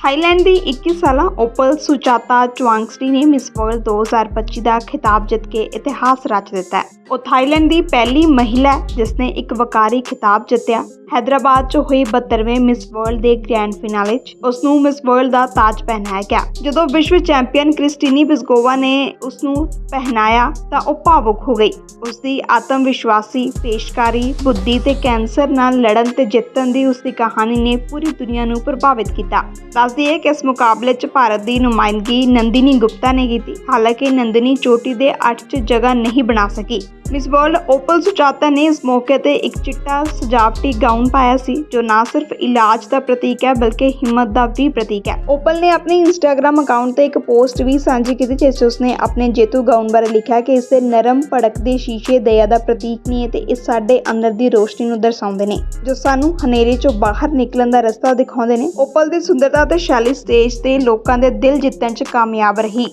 Thailand ਦੀ 21 ਸਾਲਾ opal ਸੁਚਾਤਾ ਚੁਆਂਗਸਟੀ ਨੇ miss world 2025 ਦਾ ਖਿਤਾਬ ਜਿੱਤ ਕੇ ਇਤਿਹਾਸ ਰਚ ਦਿੱਤਾ ਹੈ ਉਹ ਥਾਈਲੈਂਡ ਦੀ ਪਹਿਲੀ ਮਹਿਲਾ ਹੈ ਜਿਸ ਨੇ ਇੱਕ ਵਕਾਰੀ ਖਿਤਾਬ ਜਿੱਤਿਆ ਹੈਦਰਾਬਾਦ 'ਚ ਹੋਈ 72ਵੇਂ ਮਿਸ ਵਰਲਡ ਦੇ ਗ੍ਰੈਂਡ ਫਿਨਾਲੇ 'ਚ। ਉਸ ਨੂੰ ਮਿਸ ਵਰਲਡ ਦਾ ਤਾਜ ਪਹਿਨਾਇਆ ਗਿਆ। ਜਦੋਂ ਵਿਸ਼ਵ ਚੈਂਪੀਅਨ ਕ੍ਰਿਸਟੀਨੀ ਬਿਸਗੋਵਾ ਨੇ ਉਸ ਨੂੰ ਪਹਿਨਾਇਆ, ਤਾਂ ਉਹ ਭਾਵੁਕ ਹੋ ਗਈ। ਉਸ ਦੀ ਆਤਮ ਵਿਸ਼ਵਾਸੀ, ਪੇਸ਼ਕਾਰੀ, ਬੁੱਧੀ ਤੇ ਕੈਂਸਰ ਨਾਲ ਲੜਨ ਤੇ ਜਿੱਤਣ ਦੀ ਉਸ ਦੀ ਕਹਾਣੀ ਨੇ ਪੂਰੀ ਦੁਨੀਆ ਨੂੰ ਪ੍ਰਭਾਵਿਤ ਕੀਤਾ। ਦੱਸਦੀ ਹੈ ਕਿ ਇਸ ਮੁਕਾਬਲੇ 'ਚ ਭਾਰਤ ਦੀ ਨੁਮਾਇੰਦਗੀ ਨੰਦਿਨੀ ਗੁਪਤਾ ਨੇ ਕੀਤੀ। ਹਾਲਾਂਕਿ ਨੰਦਿਨੀ ਚੋਟੀ ਦੇ 8 'ਚ ਜਗ੍ਹਾ ਨਹੀਂ ਬਣਾ ਸਕੀ। ਮਿਸ ਵਰਲਡ ਓਪਲ ਸੁਚਾਤਾ ਨੇ ਇਸ ਮੌਕੇ ਤੇ ਇੱਕ ਚਿੱਟਾ ਸਜਾਵਟੀ ਗਾਊਨ ਪਾਇਆ ਸੀ, ਜੋ ਨਾ ਸਿਰਫ ਇਲਾਜ ਦਾ ਪ੍ਰਤੀਕ ਹੈ, ਬਲਕਿ ਹਿੰਮਤ ਦਾ ਵੀ ਪ੍ਰਤੀਕ ਹੈ। ਓਪਲ ਨੇ ਆਪਣੀ ਇੰਸਟਾਗ੍ਰam ਅਕਾਊਂਟ ਤੇ ਇੱਕ ਪੋਸਟ ਵੀ ਸਾਂਝੀ ਕੀਤੀ, ਜਿਸ 'ਚ ਉਸਨੇ ਆਪਣੇ ਜੇਤੂ ਗਾਊਨ ਬਾਰੇ ਲਿਖਿਆ ਕਿ ਇਸ ਦੇ ਨਰਮ ਭੜਕਦੇ ਸ਼ੀਸ਼ੇ ਦਇਆ ਦਾ ਪ੍ਰਤੀਕ ਨਹੀਂ ਤੇ ਇਹ ਸਾਡੇ ਅੰਦਰ ਦੀ ਰੋਸ਼ਨੀ ਨੂੰ ਦਰਸਾਉਂਦੇ ਨੇ, ਜੋ ਸਾਨੂੰ ਹਨੇਰੇ 'ਚੋਂ ਬਾਹਰ ਨਿਕਲਣ ਦਾ ਰਸਤਾ ਦਿਖਾਉਂਦੇ ਨੇ। ਓਪਲ ਦੀ ਸੁੰਦਰਤਾ ਤੇ ਸ਼ੈਲੀ ਸਟੇਜ ਤੇ ਲੋਕਾਂ ਦੇ ਦਿਲ ਜਿੱਤਣ 'ਚ ਕਾਮਯਾਬ ਰਹੀ।